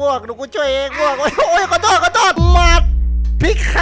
พวกหนูกูช่วยเองพวกโอ้ยขอโทษขอโทษหมัดพิฆาต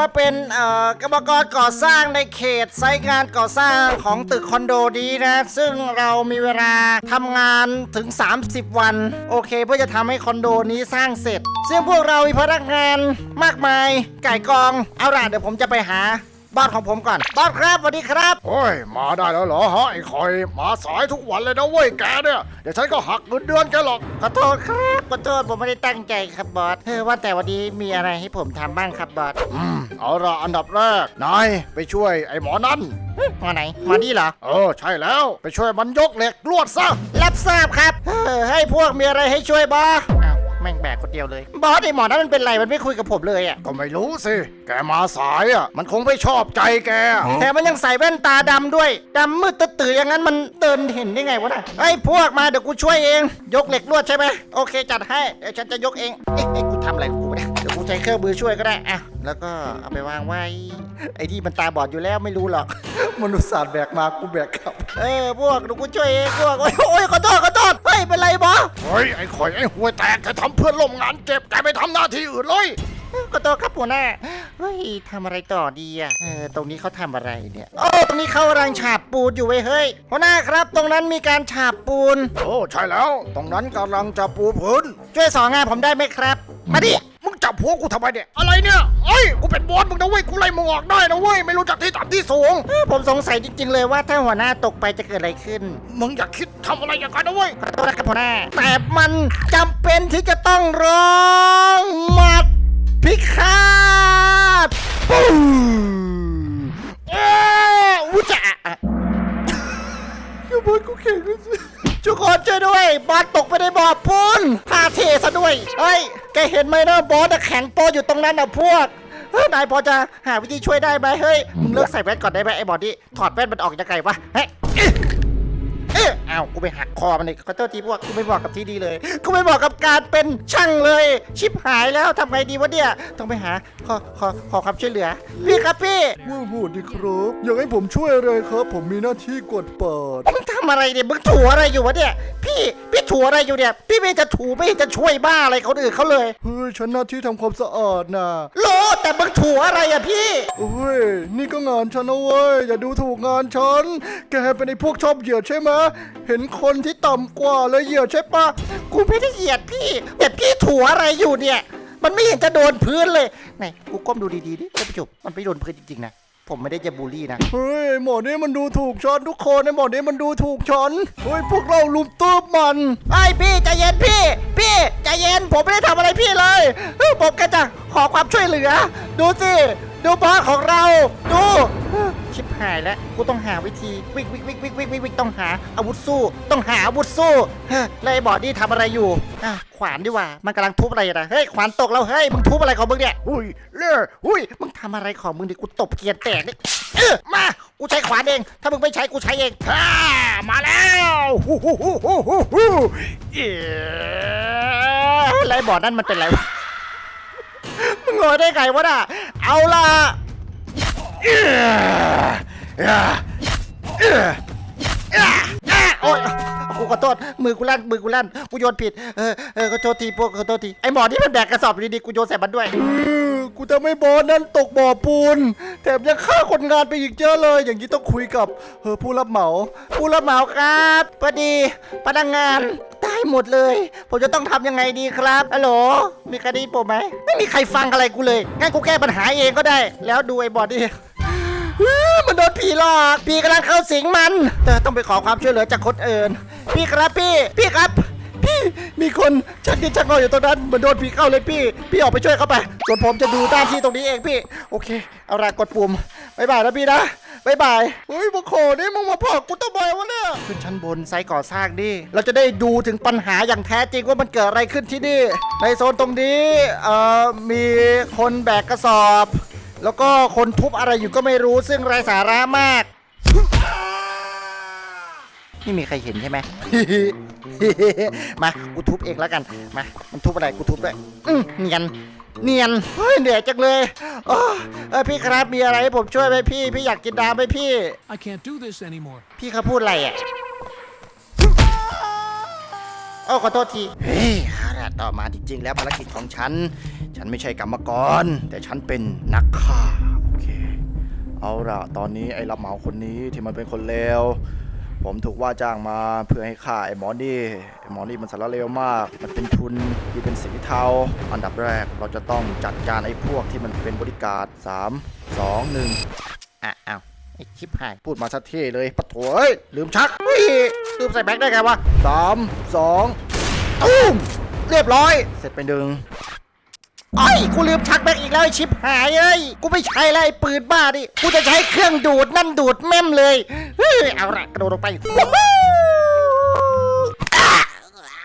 มาเป็นเอ่อกรรมกรก่อสร้างในเขตไซต์งานก่อสร้างของตึกคอนโดนี้นะ ซึ่งเรามีเวลาทำงานถึง 30 วัน โอเค เพื่อจะทำให้คอนโดนี้สร้างเสร็จ ซึ่งพวกเรามีพนักงานมากมาย ไก่กอง เอาล่ะเดี๋ยวผมจะไปหา บอสของผมก่อนบอสครับสวัสดีครับโอ้ย มาได้แล้วเหรอฮะไอ้คอย มาสายทุกวันเลยนะเว้ยแกเนี่ย เดี๋ยวฉันก็หักเงินเดือนแกหรอก ขอโทษครับขอโทษผมไม่ได้ตั้งใจครับบอสเออว่าแต่วันนี้มีอะไรให้ผมทำบ้างครับบอสอืม เอาละอันดับแรก นาย ไปช่วยไอ้หมอนั่นมาไหนมานี่เหรอ เออ ใช่แล้วไปช่วยมันยกเหล็กลวดซะ รับทราบครับเออให้พวกมีอะไรให้ช่วยบอสอ้าว แม่งแบกคนเดียวเลย บอสไอหมอนั้นมันเป็นไรมันไม่คุยกับผมเลยอะก็ไม่รู้สิ แกมาสายอะ มันคงไม่ชอบใจแก แถมมันยังใส่แว่นตาดำด้วยดำมืดตื่อๆอย่างนั้นมันเดินเห็นได้ไงวะน่ะไอ้ยพวกมาเดี๋ยวกูช่วยเอง ยกเหล็กลวดใช่ไหมโอเคจัดให้เดี๋ยวฉันจะยกเองเอ๊ะเอ๊ะกูทำอะไรของกูเนี่ยเดี๋ยวกูใช้เครื่องมือช่วยก็ได้อะแล้วก็เอาไปวางไว้ ไอ้ที่มันตาบอดอยู่แล้วไม่รู้หรอก มนุษย์ศาสตร์แบกมากูแบกกลับ เออพวกเดี๋ยวกูช่วยเองพวกโอ้ยโอ้ยขอโทษขอโทษเฮ้ ยเป็นไรบอสเฮ้ยไอ้คอยไอ้ห่วยแตกแกทำเพื่อนร่วมงานเจ็บแกไปทำหน้าที่อื่นเลยขอโทษครับหัวหน้าเฮ้ยทำอะไรต่อดีอะเออตรงนี้เขาทำอะไรเนี่ยโอ้ตรงนี้เขากำลังฉาบปูนอยู่เว้ยเฮ้ยหัวหน้าครับ ตรงนั้นมีการฉาบปูน โอ้ใช่แล้ว ตรงนั้นกำลังจะปูพื้นช่วยสอนงานผมได้ไหมครับ มาดิมึง จับหัวกูทำไมเนี่ย อะไรเนี่ยเอ้ย กูเป็นบอสมึงนะเว้ย กูไล่มึงออกได้นะเว้ย ไม่รู้จักที่ต่ำที่สูง เออผมสงสัยจริง ๆ เลยว่าถ้าหัวหน้าตกไปจะเกิดอะไรขึ้น มึงอย่าคิดทำอะไรอย่างนั้นนะเว้ย ขอโทษนะครับหัวหน้า แต่มันจำเป็นที่จะต้องร้องหมัด ตกไปในบ่อปูนพาเทซะด้วย เฮ้ย แกเห็นไหมนะบอสน่ะแข็งโปอยู่ตรงนั้นนะพวกเฮ้ยนายพอจะหาวิธีช่วยได้ไหมเฮ้ย มึงเลิกใส่แว่นก่อนได้ไหมไอ้บอดี้ถอดแว่นมันออกยังไงวะ เฮ้ย เอ๊ะอ้าวกูไปหักคอมันเลยขอโทษทีพวกกูไม่บอกกับที่ดีเลยกูไม่บอกกับการเป็นช่างเลย ชิบหายแล้วทำไงดีวะเนี่ยต้องไปหาขอขอขอความช่วยเหลือ พี่ครับพี่ว่าโหดดีครับ อยากให้ผมช่วยอะไรครับ ผมมีหน้าที่กดเปิด มึงทำอะไรเนี่ยมึงถูอะไรอยู่วะเนี่ย พี่พี่ถูอะไรอยู่เนี่ย พี่ไม่จะถูไม่จะช่วยบ้าอะไรคนอื่นเขาเลยเฮ้ยฉันหน้าที่ทำความสะอาดนะโลแต่มึงถูอะไรอะพี่เฮ้ยนี่ก็งานฉันนะเว้ยอย่าดูถูกงานฉัน แกเป็นไอ้พวกชอบเหยียดใช่ไหมเห็นคนที่ต่ำกว่าเลยเหยียดใช่ปะกูไม่ได้เหยียดพี่แต่พี่ถูอะไรอยู่เนี่ย มันไม่เห็นจะโดนพื้นเลยไหนกูก้มดูดีๆดิท่านผู้ชมมันไม่โดนพื้นจริงๆนะผมไม่ได้จะบูลลี่นะ เฮ้ย หมอนี่มันดูถูกฉันทุกคนไอ้หมอนี่มันดูถูกฉันเฮ้ย พวกเราลุมตืบมัน ไอ้พี่ใจเย็นพี่ พี่ใจเย็นผมไม่ได้ทำอะไรพี่เลยเฮ้ย ผมแค่จะขอความช่วยเหลือ ดูสิ ดูบอสของเรา ดู ชิบหายแล้ว กูต้องหาวิธีวิ่งวิ่งวิ่งวิ่งวิ่งวิ่งวิ่งต้องหาอาวุธสู้ ต้องหาอาวุธสู้เฮ้ยแล้วไอ้บอดนี่ทำอะไรอยู่อะขวานดีกว่า มันกำลังทุบอะไรนะเฮ้ย ขวานตกแล้ว เฮ้ย มึงทุบอะไรของมึงเนี่ย อุ้ย เล่อุ้ย มึงทำอะไรของมึงดิ กูตบเกียร์แตกนี่เออมา กูใช้ขวานเอง ถ้ามึงไม่ใช้กูใช้เองฮ่ามาแล้วฮู้ฮู้ฮู้ฮู้ฮู้ฮู้เอ๋อะไรบอดนั่นมันเป็นไรวะ มึงอยได้ไงวะน่ะ เอาล่ะโอ๊ยกูขอโทษ มือกูลั่น มือกูลั่น กูโยนผิด เออ เออขอโทษทีพวกขอโทษที ไอหมอที่มันแบกกระสอบดีๆ กูโยนใส่มันด้วยกูจะไม่บอสนั่นตกบ่อปูน แถมยังฆ่าคนงานไปอีกเยอะเลย อย่างนี้ต้องคุยกับเออผู้รับเหมา ผู้รับเหมาครับพอดีพนักงาน หมดเลย ผมจะต้องทำยังไงดีครับฮัลโหลมีใครได้ยินผมไหมไม่มีใครฟังอะไรกูเลยงั้นกูแก้ปัญหาเองก็ได้ แล้วดูไอ้บอดดิอื้มันโดนผีหลอก พี่กำลังเข้าสิงมันแต่ต้องไปขอความช่วยเหลือจากคนอื่น พี่ครับพี่ พี่ครับ พี่มีคนชักดิ้นชักงออยู่ตรงนั้นเหมือนโดนผีเข้าเลยพี่ พี่ออกไปช่วยเขาไป ส่วนผมจะดูหน้าที่ตรงนี้เองพี่ โอเค เอาละกดปุ่มบายบายนะพี่นะ บายบายเฮ้ยมาขอนี่มึงมาผลักกูทำไมวะเนี่ยขึ้นชั้นบนไซต์ก่อสร้างดิเราจะได้ดูถึงปัญหาอย่างแท้จริงว่ามันเกิดอะไรขึ้นที่นี่ ในโซนตรงนี้เอ่อมีคนแบกกระสอบ แล้วก็คนทุบอะไรอยู่ก็ไม่รู้ซึ่งไร้สาระมากไม่มีใครเห็นใช่ไหม มา กูทุบเองแล้วกัน มา มันทุบอะไร กูทุบด้วยอืมเนียน เนียนเฮ้ยเหนื่อยจังเลยโอ้เออพี่ครับมีอะไรให้ผมช่วยไหมพี่ พี่อยากกินน้ำไหมพี่ I can't do this anymore. พี่เขาพูดอะไรอะโอ้ขอโทษที เฮ้ยเอาล่ะต่อมาจริงๆ แล้วภารกิจของฉัน ฉันไม่ใช่กรรมกร แต่ฉันเป็นนักฆ่า โอเค เอาล่ะ ตอนนี้ไอ้รับเหมาคนนี้ที่มันเป็นคนเลว ผมถูกว่าจ้างมาเพื่อให้ฆ่าไอ้หมอนี่ไอ้หมอนี่มันสารเลวมาก มันเป็นทุนที่เป็นสีเทา อันดับแรกเราจะต้องจัดการไอ้พวกที่มันเป็นบริการด3 2 1อะอ้าวไอ้ชิบหาย พูดมาสักทีเลยปะโถเอ้ย ลืมชักเฮ้ยลืมใส่แบ็คได้ไงวะสามสองตุ้มเรียบร้อย เสร็จไปหนึ่ง ไอ้ยกูลืมชักแบกอีกแล้วไอ้ชิบหายเอ้ยกูไม่ใช่แล้วไอ้ปืนบ้าดิกูจะใช้เครื่องดูดนั่นดูดแม่มเลยเฮ้ยเอาละกระโดดลงไปวู้ฮู้อะ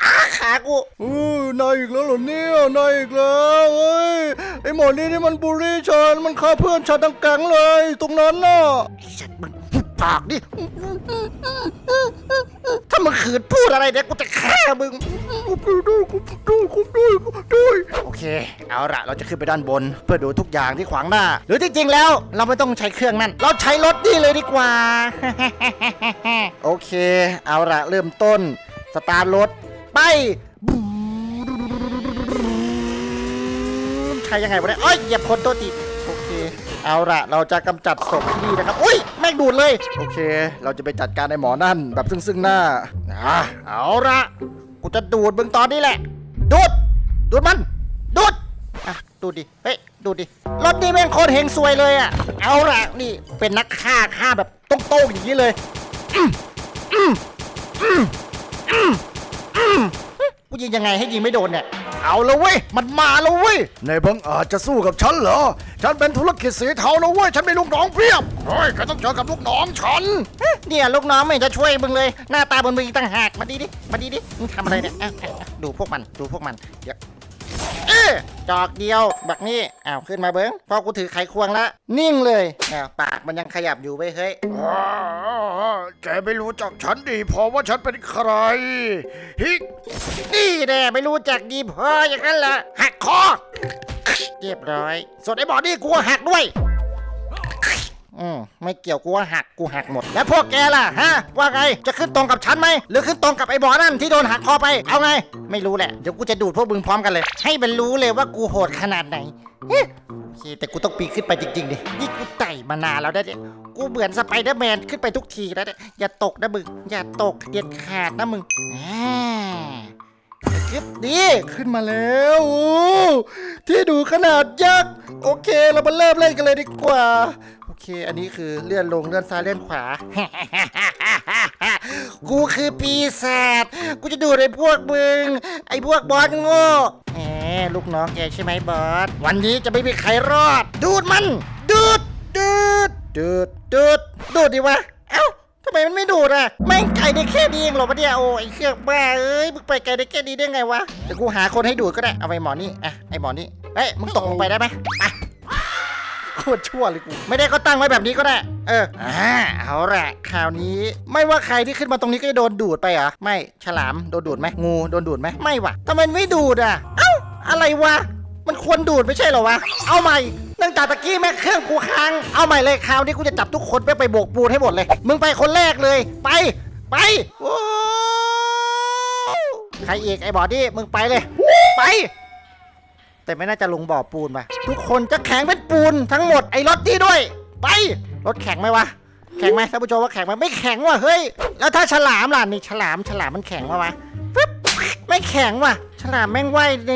อะขากูเออนายอีกแล้วเหรอเนี่ยนายอีกแล้วเฮ้ยไอหมอนี่นี่มันบูลลี่ฉันมันฆ่าเพื่อนฉันทั้งแก๊งเลย ตรงนั้นน่ะ ไอ้สัตว์มึงหุบปากดิ ถ้ามึงขืนพูดอะไรเนี่ยกูจะฆ่ามึงกูด้วยกูด้วยกูด้วยกูด้วยโอเค เอาละเราจะขึ้นไปด้านบน เพื่อดูทุกอย่างที่ขวางหน้า หรือจริงๆแล้ว เราไม่ต้องใช้เครื่องนั่น เราใช้รถนี่เลยดีกว่า โอเค เอาละเริ่มต้น สตาร์ทรถไปใช้ยังไงวะเนี่ยเอ้ยเหยียบคนตัวติดโอเค เอาละเราจะกำจัดศพที่นี่นะครับ อุ้ย แม่งดูดเลย โอเค เราจะไปจัดการในหมอนั่น แบบซึ่งซึ่งหน้าอะเอาละกูจะดูดมึงตอนนี้แหละ ดูด ดูดมัน ดูด อะ ดูดิ เฮ้ย ดูดิ รถนี้แม่งโคตรเฮงซวยเลยอะ เอาละนี่เป็นนักฆ่าฆ่าแบบโต้งๆอย่างนี้เลยกูยิงยังไงให้ยิงไม่โดนเนี่ย เอาละเว้ย มันมาแล้วเว้ยในบังอาจจะสู้กับฉันเหรอ ฉันเป็นธุรกิจสีเทาละเว้ย ฉันมีลูกน้องเพียบ เฮ้ยแกต้องเจอกับลูกน้องฉันเนี่ยลูกน้องไม่จะช่วยมึงเลย หน้าตาบนมึงอีกต่างหาก มาดีดิ มาดีดิ มึงทำอะไรเนี่ย ดูพวกมัน ดูพวกมันเดี๋ยว ออจอกเดียวแบบนี้อ้าวขึ้นมาเบิ้งพอกูถือไขควงละ นิ่งเลยอ้าวปากมันยังขยับอยู่เว้ยเฮ้ยอ่าแกไม่รู้จักฉันดีพอว่าฉันเป็นใคร ฮิกนี่แน่ไม่รู้จักดีพออย่างนั้นละหักคอเรียบร้อยส่วนไอ้บอดี้กูก็หักด้วย อืมไม่เกี่ยวกูว่าหักกูหักหมด แล้วพวกแกล่ะฮะว่าไงจะขึ้นตรงกับฉันไหมหรือขึ้นตรงกับไอ้บอนั่นที่โดนหักคอไปเอาไง ไม่รู้แหละเดี๋ยวกูจะดูดพวกมึงพร้อมกันเลย ให้มันรู้เลยว่ากูโหดขนาดไหนเอ๊ะโอเคแต่กูต้องปีนขึ้นไปจริงๆดินี่กูไต่มานานแล้วนะเนี่ยกูเหมือนสไปเดอร์แมนขึ้นไปทุกทีแล้วเนี่ยอย่าตกนะมึงอย่าตกเด็ดขาดนะมึงอ่ายึบดีขึ้นมาแล้วโอ้ที่ดูขนาดยักษ์โอเคเรามาเริ่มเล่นกันเลยดีกว่า เค อันนี้คือเลื่อนลงเลื่อนซ้ายเลื่อนขวา กูคือปีศาจ กูจะดูดไอ้พวกมึง ไอ้พวกบอสโง่แหมลูกน้องแกใช่ไหมบอส วันนี้จะไม่มีใครรอด ดูดมัน ดูด ดูด ดูด ดูด ดูดดิวะ เอ้าทำไมมันไม่ดูดอะแม่งไกลได้แค่นี้เองเหรอวะเนี่ยโอ้ไอ้เครื่องบ้าเอ้ยมึงไปไกลได้แค่นี้ได้ไงวะเดี๋ยวกูหาคนให้ดูดก็ได้ เอาไปหมอนี่ อะ ไอ้หมอนี่ เฮ้ย มึงตกลงไปได้ไหมไป โคตรชั่วเลยกู ไม่ได้ก็ตั้งไว้แบบนี้ก็ได้ เออ อ่า เอาละคราวนี้ ไม่ว่าใครที่ขึ้นมาตรงนี้ก็จะโดนดูดไปเหรอ ไม่ ฉลาม โดนดูดไหมงูโดนดูดไหมไม่ว่ะทำไมมันไม่ดูดอะ เอ้า อะไรวะ มันควรดูดไม่ใช่เหรอวะ เอาใหม่เนื่องจากตะกี้แม่งเครื่องกูค้าง เอาใหม่เลยคราวนี้กูจะจับทุกคนไปไปโบกปูนให้หมดเลย มึงไปคนแรกเลย ไป ไปโอ้ใครอีกไอ้บอดี้มึงไปเลย ไป แต่ไม่น่าจะลงบ่อปูนป่ะทุกคนจะแข็งเป็นปูนทั้งหมดไอ้รถที่ด้วย ไปรถแข็งไหมวะแข็งไหมท่านผู้ชมว่าแข็งไหมไม่แข็งว่ะเฮ้ยแล้วถ้าฉลามล่ะนี่ฉลามฉลามมันแข็งวะวะปึ๊บไม่แข็งว่ะ ฉลามแม่งว่ายใน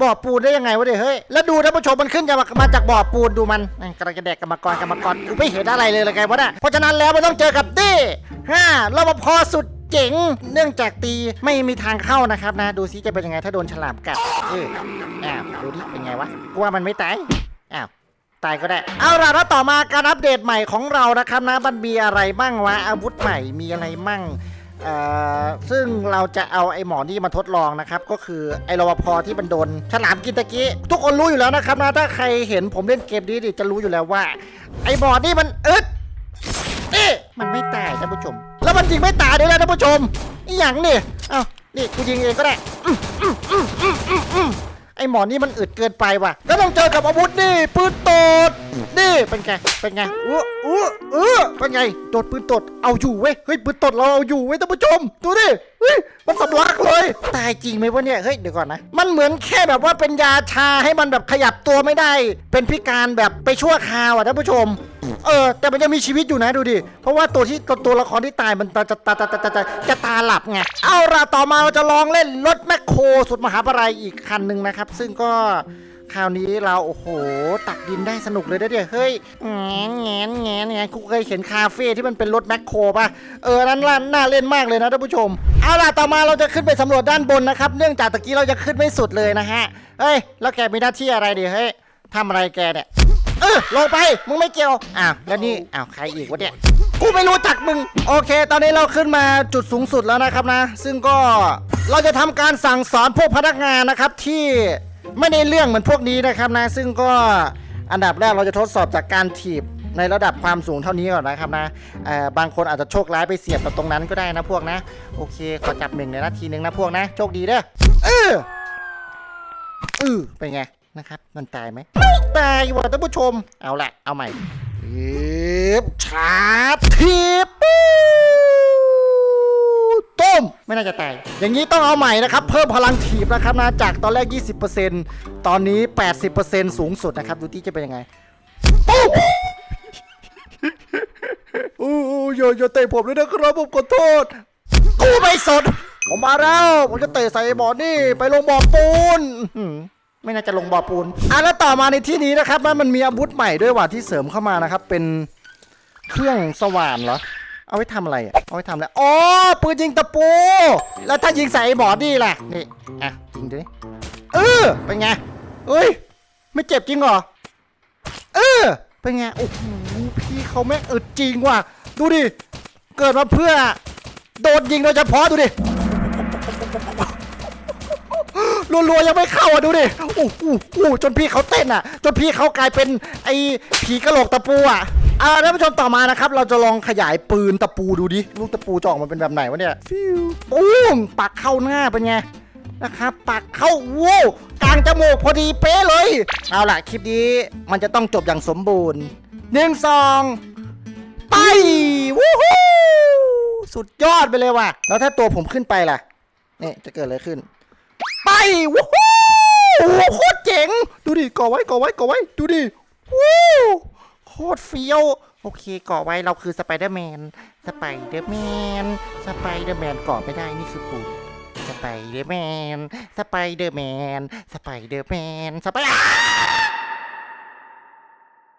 บ่อปูนได้ยังไงวะเดี๋ยเฮ้ยแล้วดูท่านผู้ชมมันขึ้นจะมามาจากบ่อปูนดูมันกำลังจะแดกกรรมกรกรรมกรไม่เห็นอะไรเลยเลยไงวะน่ะเพราะฉะนั้นแล้วมันต้องเจอกับเด้ห้ารปภสุด เจ๋ง เนื่องจากตีไม่มีทางเข้านะครับนะ ดูซิจะเป็นยังไงถ้าโดนฉลามกัดเอออ้าวดูดิเป็นไงวะกูว่ามันไม่ตายอ้าวตายก็ได้เอาล่ะแล้วต่อมาการอัปเดตใหม่ของเรานะครับนะมันมีอะไรบ้างวะอาวุธใหม่มีอะไรมั่งซึ่งเราจะเอาไอ้หมอนี่มาทดลองนะครับ ก็คือไอ้รปภที่มันโดนฉลามกินตะกี้ ทุกคนรู้อยู่แล้วนะครับนะถ้าใครเห็นผมเล่นเกมนี้ดิจะรู้อยู่แล้วว่า ไอ้หมอนี่มันอึดเอ๊ะมันไม่ตายท่านผู้ชม นยิงไม่ตายด้วยนะท่านผู้ชมอีหยังนี่เอ้านี่กูยิงเองก็ได้อืมอืมอืมอืมอืมอืมไอหมอนี่มันอึดเกินไปว่ะ ก็ต้องเจอกับอาวุธนี่ปืนตดนี่เป็นไงเป็นไงเออเออเออเป็นไงโดดปืนตดเอาอยู่เว้ยเฮ้ยปืนตดเราเอาอยู่เว้ยท่านผู้ชมดูดิเฮ้ยมันสำลักเลย ตายจริงไหมวะเนี่ยเฮ้ยเดี๋ยวก่อนนะ มันเหมือนแค่แบบว่าเป็นยาชาให้มันแบบขยับตัวไม่ได้ เป็นพิการแบบไปชั่วคราวอะท่านผู้ชม เออแต่มันยังมีชีวิตอยู่นะดูดิ เพราะว่าตัวที่ตัวตัวละครที่ตายมันตาจะตาตาตาตาจะจะตาหลับไง เอาล่ะต่อมาเราจะลองเล่นรถแมคโครสุดมหาปรายอีกคันหนึ่งนะครับ ซึ่งก็คราวนี้เราโอ้โห ตักดินได้สนุกเลยนะเดี๋ยวเฮ้ยแงนแงนแงนแงนกูเคยเห็นคาเฟ่ที่มันเป็นรถแมคโครป่ะ เออนั้นละน่าเล่นมากเลยนะท่านผู้ชม เอาล่ะต่อมาเราจะขึ้นไปสำรวจด้านบนนะครับ เนื่องจากตะกี้เราจะขึ้นไม่สุดเลยนะฮะ เฮ้ย แล้วแกมีหน้าที่อะไรดิเฮ้ยทำอะไรแกเนี่ย เออลงไปมึงไม่เกี่ยวอ้าวแล้วนี่อ้าวใครอีกวะเนี่ยกูไม่รู้จักมึง โอเค ตอนนี้เราขึ้นมาจุดสูงสุดแล้วนะครับนะ ซึ่งก็เราจะทำการสั่งสอนพวกพนักงานนะครับที่ไม่ได้เรื่องเหมือนพวกนี้นะครับนะ ซึ่งก็อันดับแรกเราจะทดสอบจากการถีบในระดับความสูงเท่านี้ก่อนนะครับนะเอ่อบางคนอาจจะโชคร้ายไปเสียบกับตรงนั้นก็ได้นะพวกนะ โอเคขอจับหนึ่งในนาทีหนึ่งนะพวกนะ โชคดีเด้อเออเออเป็นไง นะครับ มันตายไหมไม่ตายว่ะท่านผู้ชม เอาละเอาใหม่ทีบชาร์จทีบปูต้ม ไม่น่าจะตาย อย่างนี้ต้องเอาใหม่นะครับ เพิ่มพลังถีบนะครับนะจากตอนแรก 20%ตอนนี้ 80%สูงสุดนะครับ ดูที่จะเป็นยังไงปุ๊บอู้อู้อย่าอย่าเตะผมเลยนะครับผมขอโทษ กูไม่สนผมมาแล้ว ผมจะเตะใส่บ่อนี่ ไปลงบ่อปูนอื้อหือ ไม่น่าจะลงบ่อปูนอะแล้วต่อมาในที่นี้นะครับมันมันมีอาวุธใหม่ด้วยว่ะที่เสริมเข้ามานะครับ เป็นเครื่องสว่านเหรอ เอาไว้ทำอะไรอะ เอาไว้ทำอะไรอ๋อปืนยิงตะปู แล้วถ้ายิงใส่ไอ้บ่อนี่ล่ะ นี่ อะยิงดูดิเออเป็นไงเอ้ย ไม่เจ็บจริงเหรอ เออ เป็นไง โอ้โห พี่เขาแม่งอึดจริงว่ะ ดูดิ เกิดมาเพื่อ โดนยิงโดยเฉพาะดูดิ รัวๆยังไม่เข้าอะดูดิโอ้โหโอ้โหจนพี่เขาเต้นอะ จนพี่เขากลายเป็นไอ้ผีกระโหลกตะปูอะเอาท่านผู้ชมต่อมานะครับ เราจะลองขยายปืนตะปูดูดิ ลูกตะปูจะออกมาเป็นแบบไหนวะเนี่ยฟิวปุ้มปักเข้าหน้าเป็นไงนะครับปักเข้าวู้กลางจมูกพอดีเป๊ะเลย เอาล่ะ คลิปนี้มันจะต้องจบอย่างสมบูรณ์หนึ่งสองไปวู้ฮู้สุดยอดไปเลยว่ะ แล้วถ้าตัวผมขึ้นไปล่ะนี่จะเกิดอะไรขึ้น ไปวู้ฮู้โหโคตรเจ๋ง ดูดิก่อไว้ก่อไว้ก่อไว้ ดูดิวู้โคตรเฟี้ยว โอเคก่อไว้เราคือสไปเดอร์แมน สไปเดอร์แมน สไปเดอร์แมนก่อไม่ได้นี่คือปุ่นสไปเดอร์แมน สไปเดอร์แมน สไปเดอร์แมน สไปอ